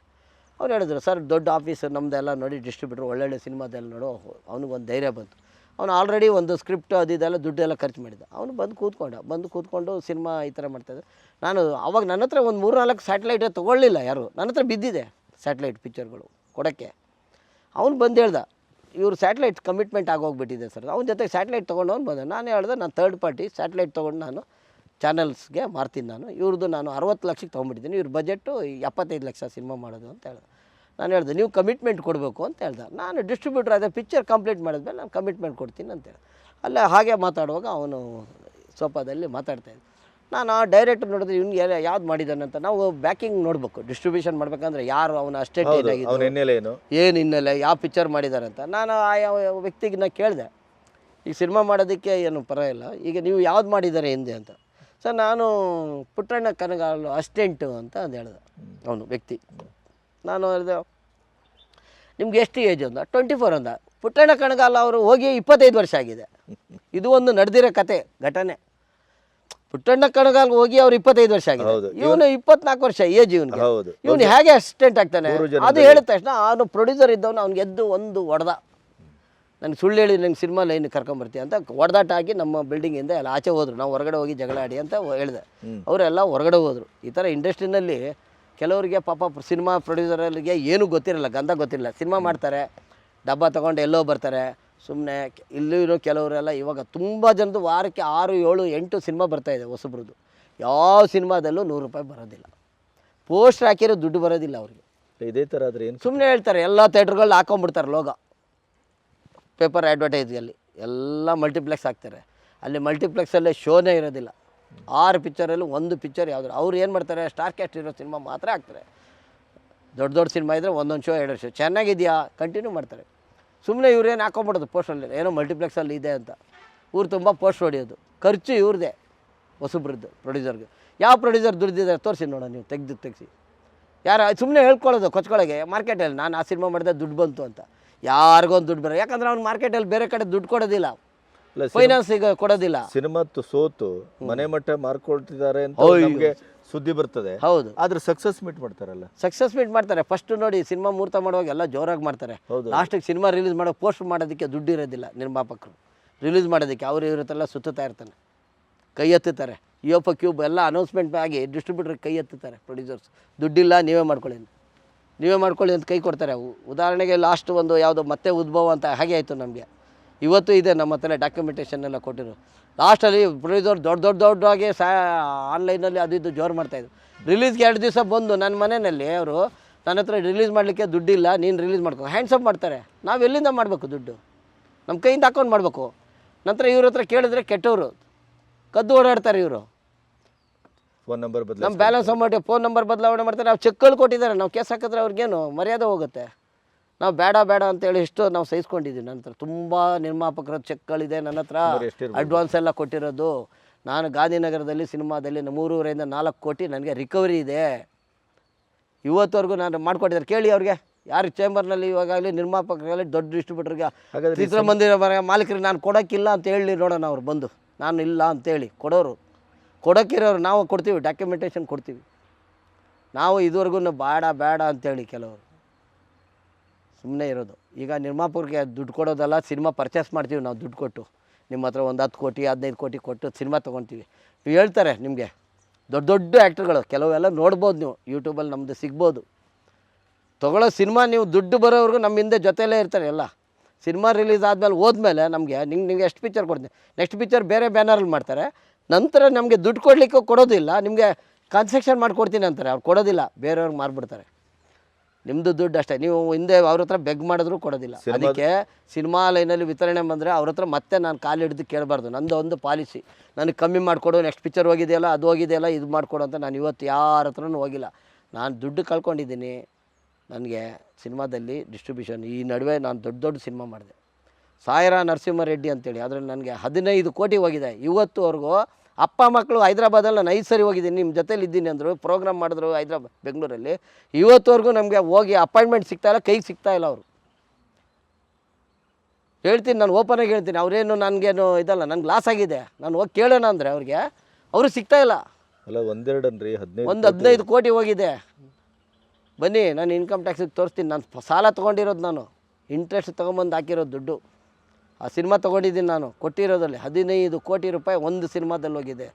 ಅವ್ರು ಹೇಳಿದ್ರು, ಸರ್, ದೊಡ್ಡ ಆಫೀಸ್ ನಮ್ಮದೆಲ್ಲ ನೋಡಿ ಡಿಸ್ಟ್ರಿಬ್ಯೂಟ್ರ್ ಒಳ್ಳೊಳ್ಳೆ ಸಿನಿಮಾದೆಲ್ಲ ನೋಡು ಅವ್ನಿಗೊಂದು ಧೈರ್ಯ ಬಂತು. ಅವನು ಆಲ್ರೆಡಿ ಒಂದು ಸ್ಕ್ರಿಪ್ಟ್ ಅದು ದುಡ್ಡೆಲ್ಲ ಖರ್ಚು ಮಾಡಿದ್ದ. ಅವನು ಬಂದು ಕೂತ್ಕೊಂಡ, ಬಂದು ಕೂತ್ಕೊಂಡು ಸಿನಿಮಾ ಈ ಥರ ಮಾಡ್ತಾಯಿದ್ದೆ ನಾನು ಅವಾಗ ನನ್ನ ಹತ್ರ ಒಂದು ಮೂರು ನಾಲ್ಕು ಸ್ಯಾಟಲೈಟೇ ತೊಗೊಳ್ಳಿಲ್ಲ ಯಾರು, ನನ್ನ ಹತ್ರ ಬಿದ್ದಿದೆ ಸ್ಯಾಟಲೈಟ್ ಪಿಕ್ಚರ್ಗಳು ಕೊಡೋಕ್ಕೆ. ಅವ್ನು ಬಂದು ಹೇಳ್ದ, ಇವ್ರು ಸ್ಯಾಟಲೈಟ್ ಕಮಿಟ್ಮೆಂಟ್ ಆಗೋಗ್ಬಿಟ್ಟಿದೆ ಸರ್. ಅವ್ನ ಜೊತೆಗೆ ಸ್ಯಾಟಲೈಟ್ ತೊಗೊಂಡವ್ನು ಬಂದ. ನಾನು ಹೇಳ್ದೆ, ನಾನು ಥರ್ಡ್ ಪಾರ್ಟಿ ಸ್ಯಾಟಲೈಟ್ ತೊಗೊಂಡು ನಾನು ಚಾನಲ್ಸ್ಗೆ ಮಾರ್ತೀನಿ ನಾನು. ಇವ್ರದ್ದು ನಾನು ಅರವತ್ತು ಲಕ್ಷಕ್ಕೆ ತೊಗೊಂಬಿಟ್ಟಿದ್ದೀನಿ ಇವ್ರ ಬಜೆಟ್ಟು ಎಪ್ಪತ್ತೈದು ಲಕ್ಷ ಸಿನಿಮಾ ಮಾಡೋದು ಅಂತ ಹೇಳ್ದೆ. ನಾನು ಹೇಳ್ದೆ ನೀವು ಕಮಿಟ್ಮೆಂಟ್ ಕೊಡಬೇಕು ಅಂತ ಹೇಳ್ದೆ. ನಾನು ಡಿಸ್ಟ್ರಿಬ್ಯೂಟರ್ ಅದೇ ಪಿಕ್ಚರ್ ಕಂಪ್ಲೀಟ್ ಮಾಡಿದ್ಮೇಲೆ ನಾನು ಕಮಿಟ್ಮೆಂಟ್ ಕೊಡ್ತೀನಿ ಅಂತ ಹೇಳ್ದೆ. ಅಲ್ಲೇ ಹಾಗೆ ಮಾತಾಡುವಾಗ ಅವನು ಸೋಫಾದಲ್ಲಿ ಮಾತಾಡ್ತಾಯಿದ್ದೆ ನಾನು ಆ ಡೈರೆಕ್ಟರ್ ನೋಡಿದ್ರೆ ಇವ್ನು ಯಾವ್ದು ಮಾಡಿದಾನಂತ ನಾವು ಬ್ಯಾಕಿಂಗ್ ನೋಡಬೇಕು. ಡಿಸ್ಟ್ರಿಬ್ಯೂಷನ್ ಮಾಡ್ಬೇಕಂದ್ರೆ ಯಾರು ಅವನ ಅಷ್ಟೇ ಏನು? ಏನು ಹಿನ್ನೆಲೆ? ಯಾವ ಪಿಕ್ಚರ್ ಮಾಡಿದ್ದಾರೆ ಅಂತ? ನಾನು ಆ ಯಾವ ವ್ಯಕ್ತಿಗೆ ನಾ ಕೇಳಿದೆ ಈಗ ಸಿನಿಮಾ ಮಾಡೋದಕ್ಕೆ ಏನು ಪರವಾಗಿಲ್ಲ ಈಗ ನೀವು ಯಾವ್ದು ಮಾಡಿದ್ದಾರೆ ಹಿಂದೆ? ಅಂತ. ಸರ್ ನಾನು ಪುಟ್ಟಣ್ಣ ಕನಗಾಲು ಅಸ್ಟೆಂಟು ಅಂತ ಅಂದು ಹೇಳ್ದೆ. ಅವನು ವ್ಯಕ್ತಿ. ನಾನು ಹೇಳಿದೆ ನಿಮ್ಗೆ ಎಷ್ಟು ಏಜ್ ಅಂದ? ಟ್ವೆಂಟಿ ಫೋರ್ ಅಂದ. ಪುಟ್ಟಣ್ಣ ಕಣಗಾಲ ಅವರು ಹೋಗಿ ಇಪ್ಪತ್ತೈದು ವರ್ಷ ಆಗಿದೆ. ಇದು ಒಂದು ನಡೆದಿರೋ ಕತೆ ಘಟನೆ. ಪುಟ್ಟಣ್ಣ ಕಣಗಾಲ್ ಹೋಗಿ ಅವ್ರು ಇಪ್ಪತ್ತೈದು ವರ್ಷ ಆಗಿದೆ. ಇವನು ಇಪ್ಪತ್ನಾಲ್ಕು ವರ್ಷ ಏಜ್ ಇವನಿಗೆ. ಇವನು ಹೇಗೆ ಅಸಿಸ್ಟೆಂಟ್ ಆಗ್ತಾನೆ? ಅದು ಹೇಳಿದ ತಕ್ಷಣ ಅವನು ಪ್ರೊಡ್ಯೂಸರ್ ಇದ್ದವನು ಅವ್ನಿಗೆ ಎದ್ದು ಒಂದು ಹೊಡೆದ ನನಗೆ ಸುಳ್ಳು ಹೇಳಿ ನಂಗೆ ಸಿನಿಮಾ ಲೈನ್ ಕರ್ಕೊಂಬರ್ತೀಯ ಅಂತ ಹೊಡೆದಾಟ ಹಾಕಿ ನಮ್ಮ ಬಿಲ್ಡಿಂಗಿಂದ ಎಲ್ಲ ಆಚೆ ಹೋದ್ರು. ನಾವು ಹೊರಗಡೆ ಹೋಗಿ ಜಗಳ ಆಡಿ ಅಂತ ಹೇಳಿದೆ. ಅವರೆಲ್ಲ ಹೊರಗಡೆ ಹೋದರು. ಈ ಥರ ಇಂಡಸ್ಟ್ರಿನಲ್ಲಿ ಕೆಲವರಿಗೆ ಪಾಪ ಸಿನಿಮಾ ಪ್ರೊಡ್ಯೂಸರ್ಗಳಿಗೆ ಏನೂ ಗೊತ್ತಿರಲ್ಲ ಗಂಧ ಗೊತ್ತಿರಲ್ಲ. ಸಿನಿಮಾ ಮಾಡ್ತಾರೆ ಡಬ್ಬ ತೊಗೊಂಡು ಎಲ್ಲೋ ಬರ್ತಾರೆ. ಸುಮ್ಮನೆ ಇಲ್ಲೂ ಇರೋ ಕೆಲವರೆಲ್ಲ ಇವಾಗ ತುಂಬ ಜನದ್ದು ವಾರಕ್ಕೆ ಆರು ಏಳು ಎಂಟು ಸಿನಿಮಾ ಬರ್ತಾಯಿದೆ ಹೊಸಬ್ರದ್ದು. ಯಾವ ಸಿನಿಮಾದಲ್ಲೂ ನೂರು ರೂಪಾಯಿ ಬರೋದಿಲ್ಲ. ಪೋಸ್ಟರ್ ಹಾಕಿರೋ ದುಡ್ಡು ಬರೋದಿಲ್ಲ ಅವ್ರಿಗೆ. ಇದೇ ಥರ ಆದರೆ ಏನು ಸುಮ್ಮನೆ ಹೇಳ್ತಾರೆ ಎಲ್ಲ ಥಿಯೇಟ್ರ್ಗಳಲ್ಲಿ ಹಾಕೊಂಡ್ಬಿಡ್ತಾರೆ ಲೋಗ. ಪೇಪರ್ ಅಡ್ವರ್ಟೈಸ್ಗಲ್ಲಿ ಎಲ್ಲ ಮಲ್ಟಿಪ್ಲೆಕ್ಸ್ ಹಾಕ್ತಾರೆ. ಅಲ್ಲಿ ಮಲ್ಟಿಪ್ಲೆಕ್ಸಲ್ಲೇ ಶೋನೇ ಇರೋದಿಲ್ಲ. ಆರು ಪಿಕ್ಚರಲ್ಲಿ ಒಂದು ಪಿಕ್ಚರ್ ಯಾವ್ದಾರು ಅವ್ರು ಏನು ಮಾಡ್ತಾರೆ? ಸ್ಟಾರ್ ಕ್ಯಾಸ್ಟ್ ಇರೋ ಸಿನಿಮಾ ಮಾತ್ರ ಹಾಕ್ತಾರೆ. ದೊಡ್ಡ ದೊಡ್ಡ ಸಿನಿಮಾ ಇದ್ದರೆ ಒಂದೊಂದು ಶೋ ಎರಡು ಶೋ ಚೆನ್ನಾಗಿದೆಯಾ? ಕಂಟಿನ್ಯೂ ಮಾಡ್ತಾರೆ. ಸುಮ್ಮನೆ ಇವ್ರೇನು ಹಾಕೊಂಬಿಡೋದು ಪೋಸ್ಟಲ್ಲಿ ಏನೋ ಮಲ್ಟಿಪ್ಲೆಕ್ಸಲ್ಲಿ ಇದೆ ಅಂತ. ಊರು ತುಂಬ ಪೋಸ್ಟ್ ಹೊಡೆಯೋದು. ಖರ್ಚು ಇವ್ರದ್ದೇ ಹೊಸಬ್ರದ್ದು ಪ್ರೊಡ್ಯೂಸರ್ಗೆ ಯಾವ ಪ್ರೊಡ್ಯೂಸರ್ ದುಡ್ದಿದ್ದಾರೆ ತೋರಿಸಿ ನೋಡೋಣ ನೀವು, ತೆಗೆದು ತೆಗ್ಸಿ. ಯಾರು ಸುಮ್ಮನೆ ಹೇಳ್ಕೊಳ್ಳೋದು, ಕೊಚ್ಕೊಳಗೆ. ಮಾರ್ಕೆಟಲ್ಲಿ ನಾನು ಆ ಸಿನಿಮಾ ಮಾಡಿದೆ ದುಡ್ಡು ಬಂತು ಅಂತ. ಯಾರಿಗೂ ಒಂದು ದುಡ್ಡು ಬರೋ ಯಾಕಂದ್ರೆ ಅವ್ನು ಮಾರ್ಕೆಟಲ್ಲಿ ಬೇರೆ ಕಡೆ ದುಡ್ಡು ಕೊಡೋದಿಲ್ಲ. ಫೈನಾನ್ಸ್ ಈಗ ಕೊಡೋದಿಲ್ಲ. ಸಿನಿಮಾ ಸೋತು ಮನೆ ಮಟ್ಟ ಮಾರ್ಕೊಳ್ತಿದ್ದಾರೆ ಅಂತ. ನಮಗೆ ಸುದ್ದಿ ಬರ್ತದೆ. ಹೌದು. ಆದ್ರೆ ಸಕ್ಸಸ್ ಮೀಟ್ ಮಾಡ್ತಾರಲ್ಲ. ಸಕ್ಸಸ್ ಮೀಟ್ ಮಾಡ್ತಾರೆ. ಫಸ್ಟ್ ನೋಡಿ ಸಿನಿಮಾ ಮುಹೂರ್ತ ಮಾಡುವಾಗ ಎಲ್ಲ ಜೋರಾಗಿ ಮಾಡ್ತಾರೆ. ಹೌದು. ಲಾಸ್ಟಿಗೆ ಸಿನಿಮಾ ರಿಲೀಸ್ ಮಾಡೋ ಪೋಸ್ಟ್ ಮಾಡೋದಕ್ಕೆ ದುಡ್ಡು ಇರೋದಿಲ್ಲ ನಿರ್ಮಾಪಕರು. ರಿಲೀಸ್ ಮಾಡೋದಕ್ಕೆ ಅವರು ಇವ್ರತ್ತೆಲ್ಲ ಸುತ್ತುತ್ತಾ ಇರ್ತಾನೆ ಕೈ ಎತ್ತುತ್ತಾರೆ. ಯೋಪ ಕ್ಯೂಬ್ ಎಲ್ಲ ಅನೌನ್ಸ್ಮೆಂಟ್ ಆಗಿ ಡಿಸ್ಟ್ರಿಬ್ಯೂಟರ್ ಕೈ ಎತ್ತುತ್ತಾರೆ. ಪ್ರೊಡ್ಯೂಸರ್ಸ್ ದುಡ್ಡಿಲ್ಲ ನೀವೇ ಮಾಡ್ಕೊಳ್ಳಿ ನೀವೇ ಮಾಡ್ಕೊಳ್ಳಿ ಅಂತ ಕೈ ಕೊಡ್ತಾರೆ. ಉದಾಹರಣೆಗೆ ಲಾಸ್ಟ್ ಒಂದು ಯಾವುದೋ ಮತ್ತೆ ಉದ್ಭವ ಅಂತ ಹಾಗೆ ಆಯಿತು ನಮಗೆ. ಇವತ್ತು ಇದೆ ನಮ್ಮ ಹತ್ರ ಡಾಕ್ಯುಮೆಂಟೇಷನ್ ಎಲ್ಲ ಕೊಟ್ಟಿರು ಲಾಸ್ಟಲ್ಲಿ ಪ್ರೊಡ್ಯೂಸರ್ ದೊಡ್ಡ ದೊಡ್ಡ ದೊಡ್ಡವಾಗಿ ಸಾ ಆನ್ಲೈನಲ್ಲಿ ಅದು ಇದು ಜೋರು ಮಾಡ್ತಾಯಿದ್ರು ರಿಲೀಸ್ಗೆ ಎರಡು ದಿವಸ ಬಂದು ನನ್ನ ಮನೆಯಲ್ಲಿ ಅವರು ನನ್ನ ಹತ್ರ ರಿಲೀಸ್ ಮಾಡಲಿಕ್ಕೆ ದುಡ್ಡಿಲ್ಲ, ನೀನು ರಿಲೀಸ್ ಮಾಡ್ಕೊ. ಹ್ಯಾಂಡ್ಸಪ್ ಮಾಡ್ತಾರೆ. ನಾವು ಎಲ್ಲಿಂದ ಮಾಡಬೇಕು ದುಡ್ಡು? ನಮ್ಮ ಕೈಯಿಂದ ಹಾಕೊಂಡು ಮಾಡಬೇಕು. ನಂತರ ಇವ್ರ ಹತ್ರ ಕೇಳಿದ್ರೆ ಕೆಟ್ಟವರು. ಕದ್ದು ಓಡಾಡ್ತಾರೆ ಇವರು. ಫೋನ್ ನಂಬರ್ ಬದಲ ನಮ್ಮ ಬ್ಯಾಲೆನ್ಸ್ ಅಮೌಂಟ್ ಫೋನ್ ನಂಬರ್ ಬದಲಾವಣೆ ಮಾಡ್ತಾರೆ ನಾವು ಚೆಕ್ಗಳು ಕೊಟ್ಟಿದ್ದಾರೆ ನಾವು ಕೇಸ್ ಹಾಕಿದ್ರೆ ಅವ್ರಿಗೇನು ಮರ್ಯಾದೆ ಹೋಗುತ್ತೆ. ನಾವು ಬೇಡ ಬೇಡ ಅಂತೇಳಿ ಇಷ್ಟು ನಾವು ಸಹಿಸ್ಕೊಂಡಿದ್ದೀವಿ ನನ್ನ ಹತ್ರ. ತುಂಬ ನಿರ್ಮಾಪಕರ ಚೆಕ್ಗಳಿದೆ ನನ್ನ ಹತ್ರ. ಅಡ್ವಾನ್ಸ್ ಎಲ್ಲ ಕೊಟ್ಟಿರೋದು. ನಾನು ಗಾಂಧಿನಗರದಲ್ಲಿ ಸಿನಿಮಾದಲ್ಲಿ ಮೂರುವರೆಯಿಂದ ನಾಲ್ಕು ಕೋಟಿ ನನಗೆ ರಿಕವರಿ ಇದೆ. ಇವತ್ತವರೆಗೂ ನಾನು ಮಾಡ್ಕೊಟ್ಟಿದ್ದಾರೆ. ಕೇಳಿ ಅವ್ರಿಗೆ. ಯಾರು ಚೇಂಬರ್ನಲ್ಲಿ ಇವಾಗಲಿ ನಿರ್ಮಾಪಕರಲ್ಲಿ ದೊಡ್ಡ ಡಿಸ್ಟ್ರಿಬ್ಯೂಟರ್ಗೆ ಚಿತ್ರಮಂದಿರ ಮಾಲೀಕರಿಗೆ ನಾನು ಕೊಡೋಕ್ಕಿಲ್ಲ ಅಂತ ಹೇಳಿ ನೋಡೋಣ ಅವ್ರು ಬಂದು. ನಾನು ಇಲ್ಲ ಅಂತೇಳಿ ಕೊಡೋರು. ಕೊಡೋಕ್ಕಿರೋರು ನಾವು ಕೊಡ್ತೀವಿ ಡಾಕ್ಯುಮೆಂಟೇಷನ್ ಕೊಡ್ತೀವಿ. ನಾವು ಇದುವರೆಗೂ ಬೇಡ ಬೇಡ ಅಂತೇಳಿ ಕೆಲವರು. ಸುಮ್ಮನೆ ಇರೋದು. ಈಗ ನಿರ್ಮಾಪುರ್ಗೆ ದುಡ್ಡು ಕೊಡೋದಲ್ಲ, ಸಿನಿಮಾ ಪರ್ಚೇಸ್ ಮಾಡ್ತೀವಿ ನಾವು ದುಡ್ಡು ಕೊಟ್ಟು. ನಿಮ್ಮ ಹತ್ರ ಒಂದು ಹತ್ತು ಕೋಟಿ, ಹದಿನೈದು ಕೋಟಿ ಕೊಟ್ಟು ಸಿನಿಮಾ ತೊಗೊತೀವಿ ನೀವು ಹೇಳ್ತಾರೆ ನಿಮಗೆ. ದೊಡ್ಡ ದೊಡ್ಡ ಆ್ಯಕ್ಟ್ರ್ಗಳು ಕೆಲವೆಲ್ಲ ನೋಡ್ಬೋದು ನೀವು. ಯೂಟ್ಯೂಬಲ್ಲಿ ನಮ್ಮದು ಸಿಗ್ಬೋದು. ತೊಗೊಳ್ಳೋ ಸಿನಿಮಾ ನೀವು ದುಡ್ಡು ಬರೋವರೆಗೂ ನಮ್ಮ ಹಿಂದೆ ಜೊತೆಲೇ ಇರ್ತಾರೆ ಎಲ್ಲ. ಸಿನಿಮಾ ರಿಲೀಸ್ ಆದಮೇಲೆ ಹೋದ್ಮೇಲೆ ನಮಗೆ ನಿಂಗೆ ನಿಮಗೆ ಎಷ್ಟು ಪಿಕ್ಚರ್ ಕೊಡ್ತೀನಿ. ನೆಕ್ಸ್ಟ್ ಪಿಕ್ಚರ್ ಬೇರೆ ಬ್ಯಾನರಲ್ಲಿ ಮಾಡ್ತಾರೆ. ನಂತರ ನಮಗೆ ದುಡ್ಡು ಕೊಡಲಿಕ್ಕೂ ಕೊಡೋದಿಲ್ಲ ನಿಮಗೆ ಕನ್ಸ್ಟ್ರಕ್ಷನ್ ಮಾಡಿಕೊಡ್ತೀನಿ ಅಂತಾರೆ. ಅವ್ರು ಕೊಡೋದಿಲ್ಲ ಬೇರೆಯವ್ರಿಗೆ ಮಾರ್ಬಿಡ್ತಾರೆ. ನಿಮ್ಮದು ದುಡ್ಡು ಅಷ್ಟೇ. ನೀವು ಹಿಂದೆ ಅವ್ರ ಹತ್ರ ಬೆಗ್ ಮಾಡಿದ್ರು ಕೊಡೋದಿಲ್ಲ. ಅದಕ್ಕೆ ಸಿನಿಮಾ ಲೈನಲ್ಲಿ ವಿತರಣೆ ಬಂದರೆ ಅವ್ರ ಹತ್ರ ಮತ್ತೆ ನಾನು ಕಾಲು ಹಿಡಿದು ಕೇಳಬಾರ್ದು. ನಂದು ಒಂದು ಪಾಲಿಸಿ ನನಗೆ ಕಮ್ಮಿ ಮಾಡಿಕೊಡು ನೆಕ್ಸ್ಟ್ ಪಿಕ್ಚರ್ ಹೋಗಿದೆಯಲ್ಲ ಅದು ಹೋಗಿದೆಯಲ್ಲ ಇದು ಮಾಡಿಕೊಡು ಅಂತ ನಾನು ಇವತ್ತು ಯಾರ ಹತ್ರನೂ ಹೋಗಿಲ್ಲ. ನಾನು ದುಡ್ಡು ಕಳ್ಕೊಂಡಿದ್ದೀನಿ. ನನಗೆ ಸಿನಿಮಾದಲ್ಲಿ ಡಿಸ್ಟ್ರಿಬ್ಯೂಷನ್ ಈ ನಡುವೆ ನಾನು ದೊಡ್ಡ ದೊಡ್ಡ ಸಿನಿಮಾ ಮಾಡಿದೆ. ಸಾಯರ ನರಸಿಂಹರೆಡ್ಡಿ ಅಂತೇಳಿ. ಅದರಲ್ಲಿ ನನಗೆ ಹದಿನೈದು ಕೋಟಿ ಹೋಗಿದೆ. ಇವತ್ತುವರೆಗೂ ಅಪ್ಪ ಮಕ್ಕಳು ಹೈದ್ರಾಬಾದಲ್ಲಿ ನಾನು ಐದು ಸರಿ ಹೋಗಿದ್ದೀನಿ ನಿಮ್ಮ ಜೊತೇಲಿ ಇದ್ದೀನಿ ಅಂದರು ಪ್ರೋಗ್ರಾಮ್ ಮಾಡಿದ್ರು ಹೈದ್ರಾಬಾದ್ ಬೆಂಗಳೂರಲ್ಲಿ. ಇವತ್ತುವರೆಗೂ ನಮಗೆ ಹೋಗಿ ಅಪಾಯಿಂಟ್ಮೆಂಟ್ ಸಿಗ್ತಾ ಇಲ್ಲ ಕೈಗೆ ಸಿಗ್ತಾ ಇಲ್ಲ ಅವರು. ಹೇಳ್ತೀನಿ ನಾನು ಓಪನಾಗಿ ಹೇಳ್ತೀನಿ. ಅವರೇನು ನನಗೇನು ಇದಲ್ಲ ನನಗೆ ಲಾಸ್ ಆಗಿದೆ. ನಾನು ಹೋಗಿ ಕೇಳೋಣ ಅಂದರೆ ಅವ್ರಿಗೆ. ಅವರು ಸಿಗ್ತಾ ಇಲ್ಲ. ಅಲ್ಲ ಒಂದೆರಡು ಅನ್ರಿ ಹದಿನೈದು ಒಂದು ಹದಿನೈದು ಕೋಟಿ ಹೋಗಿದೆ. ಬನ್ನಿ ನಾನು ಇನ್ಕಮ್ ಟ್ಯಾಕ್ಸಿಗೆ ತೋರಿಸ್ತೀನಿ. ನಾನು ಸಾಲ ತೊಗೊಂಡಿರೋದು ನಾನು. ಇಂಟ್ರೆಸ್ಟ್ ತೊಗೊಂಬಂದು ಹಾಕಿರೋದು ದುಡ್ಡು. ಆ ಸಿನಿಮಾ ತೊಗೊಂಡಿದ್ದೀನಿ ನಾನು, ಕೊಟ್ಟಿರೋದ್ರಲ್ಲಿ ಹದಿನೈದು ಕೋಟಿ ರೂಪಾಯಿ ಒಂದು ಸಿನಿಮಾದಲ್ಲಿ ಹೋಗಿದೆ.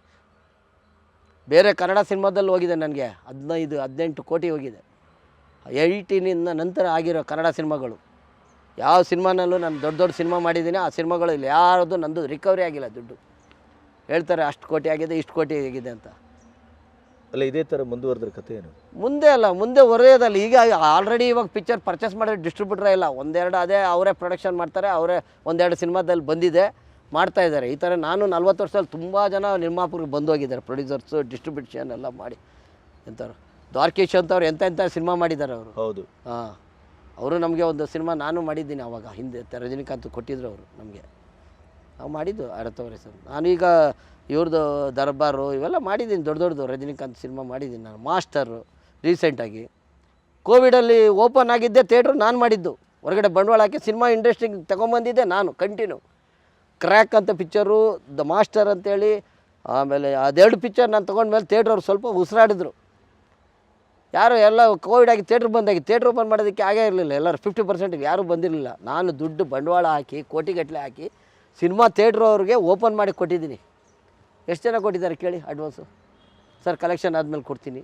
ಬೇರೆ ಕನ್ನಡ ಸಿನಿಮಾದಲ್ಲಿ ಹೋಗಿದೆ ನನಗೆ, ಹದಿನೈದು, ಹದಿನೆಂಟು ಕೋಟಿ ಹೋಗಿದೆ. ಏಯ್ಟೀನಿಂದ ನಂತರ ಆಗಿರೋ ಕನ್ನಡ ಸಿನಿಮಾಗಳು. ಯಾವ ಸಿನಿಮಾನಲ್ಲೂ ನಾನು ದೊಡ್ಡ ದೊಡ್ಡ ಸಿನಿಮಾ ಮಾಡಿದ್ದೀನಿ, ಆ ಸಿನಿಮಾಗಳು ಇಲ್ಲಿ ಯಾರದು ನಂದು ರಿಕವರಿ ಆಗಿಲ್ಲ ದುಡ್ಡು. ಹೇಳ್ತಾರೆ ಅಷ್ಟು ಕೋಟಿ ಆಗಿದೆ, ಇಷ್ಟು ಕೋಟಿ ಆಗಿದೆ ಅಂತ. ಅಲ್ಲ ಇದೇ ಥರ ಮುಂದುವರೆದ್ರ ಕಥೆ ಏನು? ಮುಂದೆ ಅಲ್ಲ ಮುಂದೆ ಹೊರೆಯೋದಲ್ಲ ಈಗ ಆಲ್ರೆಡಿ ಇವಾಗ ಪಿಕ್ಚರ್ ಪರ್ಚೇಸ್ ಮಾಡಿದ್ರೆ ಡಿಸ್ಟ್ರಿಬ್ಯೂಟ್ರೇ ಇಲ್ಲ. ಒಂದೆರಡು ಅದೇ ಅವರೇ ಪ್ರೊಡಕ್ಷನ್ ಮಾಡ್ತಾರೆ ಅವರೇ ಒಂದೆರಡು ಸಿನಿಮಾದಲ್ಲಿ ಬಂದಿದೆ ಮಾಡ್ತಾ ಇದ್ದಾರೆ. ಈ ಥರ ನಾನು ನಲ್ವತ್ತು ವರ್ಷದಲ್ಲಿ ತುಂಬ ಜನ ನಿರ್ಮಾಪಕರು ಬಂದು ಹೋಗಿದ್ದಾರೆ ಪ್ರೊಡ್ಯೂಸರ್ಸು ಡಿಸ್ಟ್ರಿಬ್ಯೂಷನ್ ಎಲ್ಲ ಮಾಡಿ. ಎಂಥವ್ರು? ದ್ವಾರಕೀಶ್ ಅಂತವ್ರು ಎಂಥ ಎಂಥ ಸಿನಿಮಾ ಮಾಡಿದ್ದಾರೆ ಅವರು. ಹೌದು. ಹಾಂ. ಅವರು ನಮಗೆ ಒಂದು ಸಿನಿಮಾ ನಾನು ಮಾಡಿದ್ದೀನಿ ಆವಾಗ ಹಿಂದೆ ರಜನಿಕಾಂತ್ ಕೊಟ್ಟಿದ್ರು ಅವರು ನಮಗೆ. ನಾವು ಮಾಡಿದ್ದು ಅರತವರೆ ಸರ್. ಈಗ ಇವ್ರದ್ದು ದರ್ಬಾರು ಇವೆಲ್ಲ ಮಾಡಿದ್ದೀನಿ, ದೊಡ್ಡ ದೊಡ್ಡದು ರಜನಿಕಾಂತ್ ಸಿನಿಮಾ ಮಾಡಿದ್ದೀನಿ ನಾನು, ಮಾಸ್ಟರು ರೀಸೆಂಟಾಗಿ. ಕೋವಿಡಲ್ಲಿ ಓಪನ್ ಆಗಿದ್ದೆ ಥಿಯೇಟ್ರ್ ನಾನು ಮಾಡಿದ್ದು. ಹೊರಗಡೆ ಬಂಡವಾಳ ಹಾಕಿ ಸಿನಿಮಾ ಇಂಡಸ್ಟ್ರಿಗೆ ತಗೊಂಬಂದಿದ್ದೆ ನಾನು, ಕಂಟಿನ್ಯೂ. ಕ್ರ್ಯಾಕ್ ಅಂತ ಪಿಕ್ಚರು, ದ ಮಾಸ್ಟರ್ ಅಂತೇಳಿ, ಆಮೇಲೆ ಅದೆರಡು ಪಿಕ್ಚರ್ ನಾನು ತೊಗೊಂಡ್ಮೇಲೆ ಥಿಯೇಟ್ರವ್ರು ಸ್ವಲ್ಪ ಉಸಿರಾಡಿದ್ರು. ಯಾರು ಎಲ್ಲ ಕೋವಿಡ್ ಆಗಿ ಥಿಯೇಟ್ರ್ ಬಂದಾಗಿ, ಥಿಯೇಟ್ರ್ ಓಪನ್ ಮಾಡೋದಕ್ಕೆ ಆಗೇ ಇರಲಿಲ್ಲ, ಎಲ್ಲರೂ ಫಿಫ್ಟಿ ಪರ್ಸೆಂಟ್ ಯಾರೂ ಬಂದಿರಲಿಲ್ಲ. ನಾನು ದುಡ್ಡು ಬಂಡವಾಳ ಹಾಕಿ, ಕೋಟಿಗಟ್ಟಲೆ ಹಾಕಿ ಸಿನಿಮಾ ಥಿಯೇಟ್ರ್ ಅವ್ರಿಗೆ ಓಪನ್ ಮಾಡಿ ಕೊಟ್ಟಿದ್ದೀನಿ. ಎಷ್ಟು ಜನ ಕೊಟ್ಟಿದ್ದಾರೆ ಕೇಳಿ ಅಡ್ವಾನ್ಸು? ಸರ್, ಕಲೆಕ್ಷನ್ ಆದಮೇಲೆ ಕೊಡ್ತೀನಿ.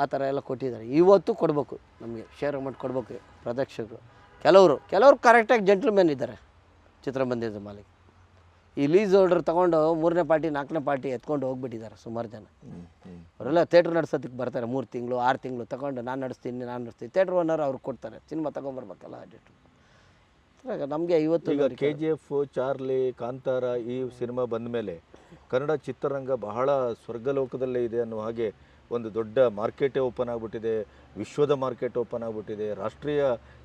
ಆ ಥರ ಎಲ್ಲ ಕೊಟ್ಟಿದ್ದಾರೆ. ಇವತ್ತು ಕೊಡಬೇಕು. ನಮಗೆ ಶೇರ್ ಅಮೌಂಟ್ ಕೊಡಬೇಕು ಪ್ರದಕ್ಷಕರು ಕೆಲವರು ಕೆಲವರು ಕರೆಕ್ಟಾಗಿ ಜೆಂಟ್ಲ್ಮೆನ್ ಇದ್ದಾರೆ ಚಿತ್ರಮಂದಿರದ ಮಾಲೀಕ. ಈ ಲೀಸ್ ಆರ್ಡರ್ ತೊಗೊಂಡು ಮೂರನೇ ಪಾರ್ಟಿ, ನಾಲ್ಕನೇ ಪಾರ್ಟಿ ಎತ್ಕೊಂಡು ಹೋಗ್ಬಿಟ್ಟಿದ್ದಾರೆ ಸುಮಾರು ಜನ. ಅವರೆಲ್ಲ ಥಿಯೇಟ್ರ್ ನಡ್ಸೋದಕ್ಕೆ ಬರ್ತಾರೆ. ಮೂರು ತಿಂಗಳು, ಆರು ತಿಂಗಳು ತೊಗೊಂಡು ನಾನು ನಡೆಸ್ತೀನಿ ನಾನು ನಡೆಸ್ತೀನಿ. ಥಿಯೇಟ್ರ್ ಓನರ್ ಅವ್ರು ಕೊಡ್ತಾರೆ. ಸಿನಿಮಾ ತೊಗೊಂಬರ್ಬೇಕಲ್ಲ ನಮಗೆ ಇವತ್ತು ಈಗ K G F Charlie Kantara ಈ ಸಿನಿಮಾ ಬಂದ ಮೇಲೆ ಕನ್ನಡ ಚಿತ್ರರಂಗ ಬಹಳ ಸ್ವರ್ಗಲೋಕದಲ್ಲೇ ಇದೆ ಅನ್ನೋ ಹಾಗೆ ಒಂದು ದೊಡ್ಡ ಮಾರ್ಕೆಟೇ ಓಪನ್ ಆಗಿಬಿಟ್ಟಿದೆ ವಿಶ್ವದ ಮಾರ್ಕೆಟ್ ಓಪನ್ ಆಗಿಬಿಟ್ಟಿದೆ ರಾಷ್ಟ್ರೀಯ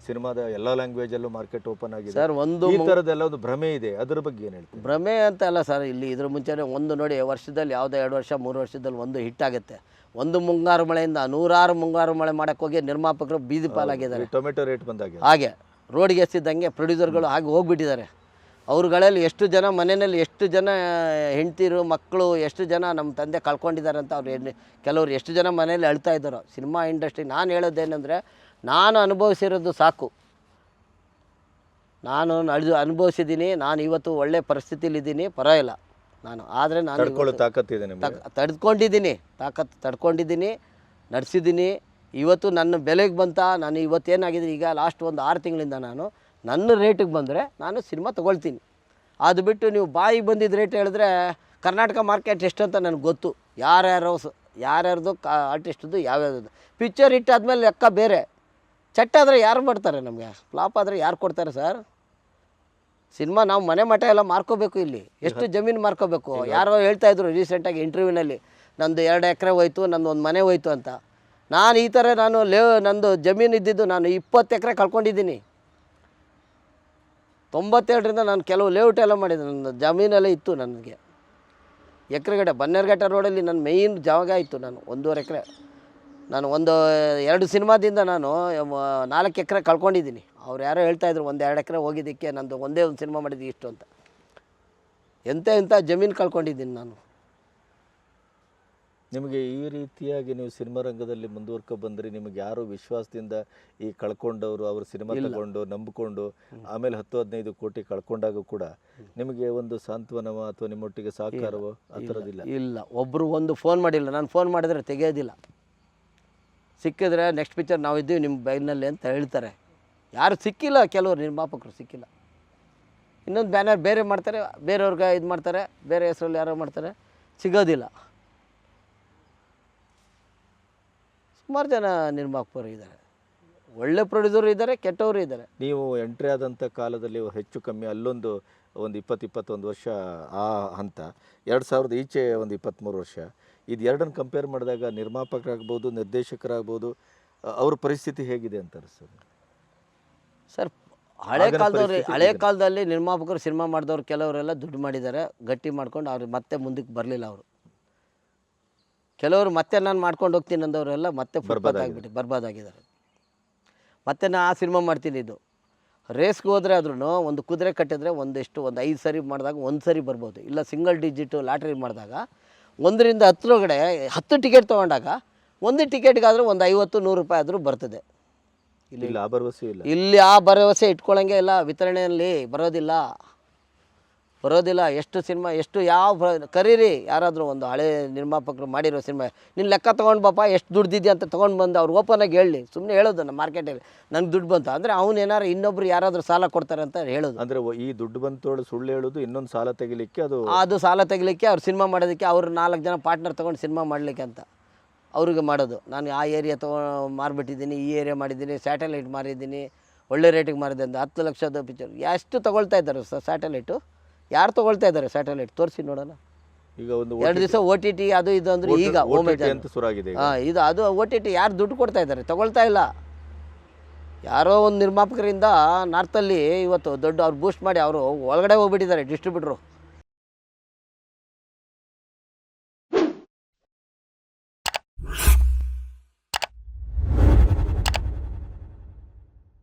ಸಿನಿಮಾದ ಎಲ್ಲ ಲ್ಯಾಂಗ್ವೇಜಲ್ಲೂ ಮಾರ್ಕೆಟ್ ಓಪನ್ ಆಗಿದೆ. ಸರ್ ಒಂದು ಈ ಥರದ್ದೆಲ್ಲ ಒಂದು ಭ್ರಮೆ ಇದೆ ಅದ್ರ ಬಗ್ಗೆ ಏನು ಹೇಳ್ತೀವಿ ಭ್ರಮೆ ಅಂತ ಅಲ್ಲ ಸರ್ ಇಲ್ಲಿ ಇದ್ರ ಮುಂಚೆನೇ ಒಂದು ನೋಡಿ ವರ್ಷದಲ್ಲಿ ಯಾವುದೋ ಎರಡು ವರ್ಷ ಮೂರು ವರ್ಷದಲ್ಲಿ ಒಂದು ಹಿಟ್ ಆಗುತ್ತೆ. ಒಂದು ಮುಂಗಾರು ಮಳೆಯಿಂದ ನೂರಾರು ಮುಂಗಾರು ಮಳೆ ಮಾಡೋಕ್ಕೋಗಿ ನಿರ್ಮಾಪಕರು ಬೀದಿ ಪಾಲಾಗಿದ್ದಾರೆ. ಟೊಮೆಟೊ ರೇಟ್ ಬಂದಾಗ. ಹಾಗೆ. ರೋಡ್ಗೆ ಎಸ್ತಿದ್ದಂಗೆ ಪ್ರೊಡ್ಯೂಸರ್ಗಳು ಹಾಗೆ ಹೋಗ್ಬಿಟ್ಟಿದ್ದಾರೆ. ಅವ್ರುಗಳಲ್ಲಿ ಎಷ್ಟು ಜನ ಮನೆಯಲ್ಲಿ ಎಷ್ಟು ಜನ ಹೆಂಡ್ತಿರು ಮಕ್ಕಳು ಎಷ್ಟು ಜನ ನಮ್ಮ ತಂದೆ ಕಳ್ಕೊಂಡಿದ್ದಾರೆ ಅಂತ ಅವ್ರು ಕೆಲವರು ಕೆಲವ್ರು ಎಷ್ಟು ಜನ ಮನೆಯಲ್ಲಿ ಅಳ್ತಾ ಇದ್ದಾರೋ ಸಿನಿಮಾ ಇಂಡಸ್ಟ್ರಿ ನಾನು ಹೇಳೋದೇನೆಂದರೆ ನಾನು ಅನುಭವಿಸಿರೋದು ಸಾಕು. ನಾನು ಅಳಿದು ಅನುಭವಿಸಿದ್ದೀನಿ ನಾನು ಇವತ್ತು ಒಳ್ಳೆ ಪರಿಸ್ಥಿತಿಲಿದ್ದೀನಿ ಪರವಾಗಿಲ್ಲ ನಾನು ಆದರೆ ನಾನು ತಡ್ಕೊಳ್ಳೋ ತಾಕತ್ತಿದೆ ನಿಮಗೆ. ತಕ್ ತಡ್ಕೊಂಡಿದ್ದೀನಿ ತಾಕತ್ತು ತಡ್ಕೊಂಡಿದ್ದೀನಿ ನಡೆಸಿದ್ದೀನಿ ಇವತ್ತು ನನ್ನ ಬೆಲೆಗೆ ಬಂತ ನಾನು ಇವತ್ತೇನಾಗಿದ್ದೀನಿ ಈಗ ಲಾಸ್ಟ್ ಒಂದು ಆರು ತಿಂಗಳಿಂದ ನಾನು ನನ್ನ ರೇಟಿಗೆ ಬಂದರೆ ನಾನು ಸಿನಿಮಾ ತೊಗೊಳ್ತೀನಿ. ಅದು ಬಿಟ್ಟು ನೀವು ಬಾಯಿಗೆ ಬಂದಿದ್ದ ರೇಟ್ ಹೇಳಿದ್ರೆ ಕರ್ನಾಟಕ ಮಾರ್ಕೆಟ್ ಎಷ್ಟು ಅಂತ ನನಗೆ ಗೊತ್ತು. ಯಾರ್ಯಾರೋ ಯಾರ್ಯಾರ್ದು ಕಾ ಆರ್ಟಿಸ್ಟ್ದು ಯಾವ್ಯಾವ್ದು ಪಿಕ್ಚರ್ ಇಟ್ಟಾದ್ಮೇಲೆ ಲೆಕ್ಕ ಬೇರೆ. ಚಟ್ ಆದರೆ ಯಾರು ಮಾಡ್ತಾರೆ ನಮಗೆ? ಫ್ಲಾಪ್ ಆದರೆ ಯಾರು ಕೊಡ್ತಾರೆ ಸರ್ ಸಿನಿಮಾ ನಾವು ಮನೆ ಮಠ ಎಲ್ಲ ಮಾರ್ಕೋಬೇಕು ಇಲ್ಲಿ. ಎಷ್ಟು ಜಮೀನು ಮಾರ್ಕೋಬೇಕು? ಯಾರೋ ಹೇಳ್ತಾ ಇದ್ರು ರೀಸೆಂಟಾಗಿ ಇಂಟರ್ವ್ಯೂನಲ್ಲಿ ನಂದು ಎರಡು ಎಕರೆ ಹೋಯ್ತು ನಂದು ಒಂದು ಮನೆ ಹೋಯ್ತು ಅಂತ. ನಾನು ಈ ಥರ ನಾನು ಲೇ ನಂದು ಜಮೀನು ಇದ್ದಿದ್ದು ನಾನು ಇಪ್ಪತ್ತು ಎಕರೆ ಕಳ್ಕೊಂಡಿದ್ದೀನಿ. ತೊಂಬತ್ತೆರಡರಿಂದ ನಾನು ಕೆಲವು ಲೇಔಟ್ ಎಲ್ಲ ಮಾಡಿದ್ದೆ. ನನ್ನ ಜಮೀನೆಲ್ಲ ಇತ್ತು ನನಗೆ. ಎಕರೆಗಡೆ ಬನ್ನೇರ್ಘಟ್ಟ ರೋಡಲ್ಲಿ ನನ್ನ ಮೇಯ್ನ್ ಜಾಗ ಇತ್ತು ನಾನು, ಒಂದೂವರೆ ಎಕರೆ. ನಾನು ಒಂದು ಎರಡು ಸಿನಿಮಾದಿಂದ ನಾನು ನಾಲ್ಕು ಎಕರೆ ಕಳ್ಕೊಂಡಿದ್ದೀನಿ. ಅವ್ರು ಯಾರೋ ಹೇಳ್ತಾಯಿದ್ರು ಒಂದು ಎರಡು ಎಕರೆ ಹೋಗಿದ್ದಕ್ಕೆ ನಂದು ಒಂದೇ ಒಂದು ಸಿನಿಮಾ ಮಾಡಿದ್ದು ಇಷ್ಟು ಅಂತ. ಎಂಥ ಎಂಥ ಜಮೀನು ಕಳ್ಕೊಂಡಿದ್ದೀನಿ ನಾನು. ನಿಮಗೆ ಈ ರೀತಿಯಾಗಿ ನೀವು ಸಿನಿಮಾ ರಂಗದಲ್ಲಿ ಮುಂದುವರ್ಕ ಬಂದ್ರೆ ನಿಮಗೆ ಯಾರು ವಿಶ್ವಾಸದಿಂದ ಈ ಕಳ್ಕೊಂಡವರು ಅವ್ರ ಸಿನಿಮಾ ತಗೊಂಡು ನಂಬಿಕೊಂಡು ಆಮೇಲೆ ಹತ್ತು ಹದಿನೈದು ಕೋಟಿ ಕಳ್ಕೊಂಡಾಗ ಕೂಡ ನಿಮಗೆ ಒಂದು ಸಾಂತ್ವನವ ಅಥವಾ ನಿಮ್ಮೊಟ್ಟಿಗೆ ಸಹಕಾರವೋ ಆ ಥರದಿಲ್ಲ? ಇಲ್ಲ. ಒಬ್ಬರು ಒಂದು ಫೋನ್ ಮಾಡಿಲ್ಲ. ನಾನು ಫೋನ್ ಮಾಡಿದ್ರೆ ತೆಗೆಯೋದಿಲ್ಲ. ಸಿಕ್ಕಿದ್ರೆ ನೆಕ್ಸ್ಟ್ ಪಿಕ್ಚರ್ ನಾವು ಇದ್ದೀವಿ ನಿಮ್ಮ ಬೈನಲ್ಲಿ ಅಂತ ಹೇಳ್ತಾರೆ. ಯಾರು ಸಿಕ್ಕಿಲ್ಲ ಕೆಲವರು ನಿರ್ಮಾಪಕರು ಸಿಕ್ಕಿಲ್ಲ. ಇನ್ನೊಂದು ಬ್ಯಾನರ್ ಬೇರೆ ಮಾಡ್ತಾರೆ ಬೇರೆಯವ್ರಿಗೆ ಇದು ಮಾಡ್ತಾರೆ ಬೇರೆ ಹೆಸರಲ್ಲಿ ಯಾರೋ ಮಾಡ್ತಾರೆ ಸಿಗೋದಿಲ್ಲ. ಸುಮಾರು ಜನ ನಿರ್ಮಾಪಕರು ಇದ್ದಾರೆ. ಒಳ್ಳೆ ಪ್ರೊಡ್ಯೂಸರು ಇದ್ದಾರೆ ಕೆಟ್ಟವರು ಇದ್ದಾರೆ. ನೀವು ಎಂಟ್ರಿ ಆದಂಥ ಕಾಲದಲ್ಲಿ ಹೆಚ್ಚು ಕಮ್ಮಿ ಅಲ್ಲೊಂದು ಒಂದು ಇಪ್ಪತ್ತು ಇಪ್ಪತ್ತೊಂದು ವರ್ಷ ಆ ಹಂತ ಎರಡು ಸಾವಿರದ ಈಚೆ ಒಂದು ಇಪ್ಪತ್ತ್ಮೂರು ವರ್ಷ. ಇದು ಎರಡನ್ನು ಕಂಪೇರ್ ಮಾಡಿದಾಗ ನಿರ್ಮಾಪಕರಾಗ್ಬೋದು ನಿರ್ದೇಶಕರಾಗ್ಬೋದು ಅವ್ರ ಪರಿಸ್ಥಿತಿ ಹೇಗಿದೆ ಅಂತ ಸರ್ ಸರ್ ಹಳೆ ಕಾಲದವ್ರು ಹಳೆ ಕಾಲದಲ್ಲಿ ನಿರ್ಮಾಪಕರು ಸಿನಿಮಾ ಮಾಡಿದವ್ರು ಕೆಲವರೆಲ್ಲ ದುಡ್ಡು ಮಾಡಿದ್ದಾರೆ ಗಟ್ಟಿ ಮಾಡ್ಕೊಂಡು ಅವ್ರು ಮತ್ತೆ ಮುಂದಕ್ಕೆ ಬರಲಿಲ್ಲ ಅವರು. ಕೆಲವರು ಮತ್ತೆ ನಾನು ಮಾಡ್ಕೊಂಡು ಹೋಗ್ತೀನಿ ಅಂದವರೆಲ್ಲ ಮತ್ತೆ ಬರ್ಬಾದ್. ಆಗಿಬಿಟ್ಟು ಬರ್ಬಾದಾಗಿದ್ದಾರೆ. ಮತ್ತೆ ನಾನು ಆ ಸಿನಿಮಾ ಮಾಡ್ತೀನಿ ಇದು. ರೇಸ್ಗೆ ಹೋದರೆ ಆದ್ರೂ ಒಂದು ಕುದುರೆ ಕಟ್ಟಿದ್ರೆ ಒಂದಿಷ್ಟು ಒಂದು ಐದು ಸರಿ ಮಾಡಿದಾಗ ಒಂದು ಸರಿ ಬರ್ಬೋದು. ಇಲ್ಲ ಸಿಂಗಲ್ ಡಿಜಿಟು ಲಾಟ್ರಿ ಮಾಡಿದಾಗ ಒಂದರಿಂದ ಹತ್ತರೊಳಗಡೆ ಹತ್ತು ಟಿಕೆಟ್ ತೊಗೊಂಡಾಗ ಒಂದು ಟಿಕೆಟ್ಗಾದರೂ ಒಂದು ಐವತ್ತು ನೂರು ರೂಪಾಯಿ ಆದರೂ ಬರ್ತದೆ. ಇಲ್ಲಿ ಇಲ್ಲ ಆ ಭರವಸೆ ಇಲ್ಲ. ಇಲ್ಲಿ ಆ ಭರವಸೆ ಇಟ್ಕೊಳ್ಳಂಗೆ ಇಲ್ಲ ವಿತರಣೆಯಲ್ಲಿ ಬರೋದಿಲ್ಲ. ಬರೋದಿಲ್ಲ ಎಷ್ಟು ಸಿನಿಮಾ ಎಷ್ಟು ಯಾವ ಕರೀರಿ ಯಾರಾದರೂ ಒಂದು ಹಳೆ ನಿರ್ಮಾಪಕರು ಮಾಡಿರೋ ಸಿನಿಮಾ ನಿನ್ನ ಲೆಕ್ಕ ತೊಗೊಂಡು ಬಾಪ ಎಷ್ಟು ದುಡ್ದಿದೆ ಅಂತ ತೊಗೊಂಡು ಬಂದು ಅವ್ರು ಓಪನಾಗಿ ಹೇಳಿ ಸುಮ್ಮನೆ ಹೇಳೋದು ನಮ್ಮ ಮಾರ್ಕೆಟಲ್ಲಿ ನಂಗೆ ದುಡ್ಡು ಬಂತು. ಅಂದರೆ ಅವ್ನು ಏನಾರು ಇನ್ನೊಬ್ರು ಯಾರಾದರೂ ಸಾಲ ಕೊಡ್ತಾರೆ ಅಂತ ಹೇಳೋದು. ಅಂದರೆ ಈ ದುಡ್ಡು ಬಂತು ಸುಳ್ಳು ಹೇಳೋದು ಇನ್ನೊಂದು ಸಾಲ ತೆಗಿಲಿಕ್ಕೆ ಅದು ಅದು ಸಾಲ ತೆಗಿಲಿಕ್ಕೆ ಅವ್ರು ಸಿನಿಮಾ ಮಾಡೋದಕ್ಕೆ ಅವ್ರು ನಾಲ್ಕು ಜನ ಪಾರ್ಟ್ನರ್ ತೊಗೊಂಡು ಸಿನಿಮಾ ಮಾಡಲಿಕ್ಕೆ ಅಂತ. ಅವ್ರಿಗೆ ಮಾಡೋದು. ನಾನು ಆ ಏರಿಯಾ ತೊಗೊ ಮಾರಿಬಿಟ್ಟಿದ್ದೀನಿ ಈ ಏರಿಯಾ ಮಾಡಿದ್ದೀನಿ ಸ್ಯಾಟಲೈಟ್ ಮಾರಿದ್ದೀನಿ ಒಳ್ಳೆ ರೇಟಿಗೆ ಮಾರಿದೆ ಅಂತ ಹತ್ತು ಲಕ್ಷದ ಪಿಕ್ಚರ್ ಎಷ್ಟು ತೊಗೊಳ್ತಾ ಇದ್ದಾರೆ ಸರ್ ಸ್ಯಾಟಲೈಟು ಯಾರು ತೊಗೊಳ್ತಾ ಇದ್ದಾರೆ ಸ್ಯಾಟಲೈಟ್? ತೋರಿಸಿ ನೋಡೋಣ. ಈಗ ಒಂದು ಎರಡು ದಿವಸ ಓ ಟಿ ಟಿ ಅದು ಇದು ಅಂದರೆ ಈಗ ಅಂತ ಶುರುವಾಗಿದೆ ಈಗ. ಹಾಂ ಇದು ಅದು ಓ ಟಿ ಟಿ ಯಾರು ದುಡ್ಡು ಕೊಡ್ತಾ ಇದ್ದಾರೆ? ತಗೊಳ್ತಾ ಇಲ್ಲ. ಯಾರೋ ಒಂದು ನಿರ್ಮಾಪಕರಿಂದ ನಾರ್ತಲ್ಲಿ ಇವತ್ತು ದೊಡ್ಡ ಅವ್ರು ಬೂಸ್ಟ್ ಮಾಡಿ ಅವರು ಒಳಗಡೆ ಹೋಗ್ಬಿಟ್ಟಿದ್ದಾರೆ ಡಿಸ್ಟ್ರಿಬ್ಯೂಟ್ರು